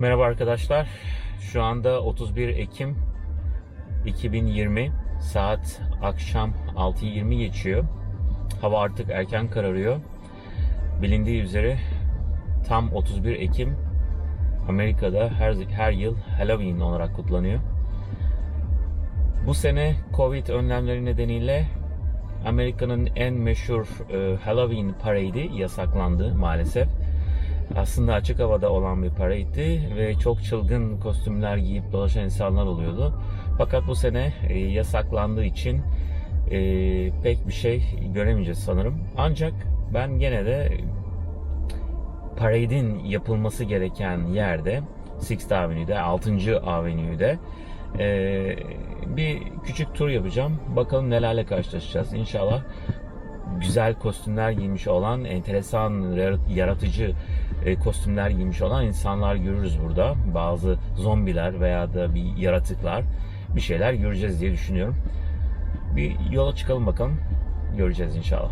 Merhaba arkadaşlar. Şu anda 31 Ekim 2020 saat akşam 6.20 geçiyor. Hava artık erken kararıyor. Bilindiği üzere tam 31 Ekim Amerika'da her her yıl Halloween olarak kutlanıyor. Bu sene Covid önlemleri nedeniyle Amerika'nın en meşhur e, Halloween parade yasaklandı maalesef. Aslında açık havada olan bir parade'di ve çok çılgın kostümler giyip dolaşan insanlar oluyordu. Fakat bu sene e, yasaklandığı için e, pek bir şey göremeyeceğiz sanırım. Ancak ben gene de parade'in yapılması gereken yerde Sixth Avenue'de, 6. Avenue'de e, bir küçük tur yapacağım. Bakalım nelerle karşılaşacağız. İnşallah güzel kostümler giymiş olan, enteresan, yaratıcı e, kostümler giymiş olan insanlar görürüz burada. Bazı zombiler veya da bir yaratıklar bir şeyler göreceğiz diye düşünüyorum. Bir yola çıkalım bakalım. Göreceğiz inşallah.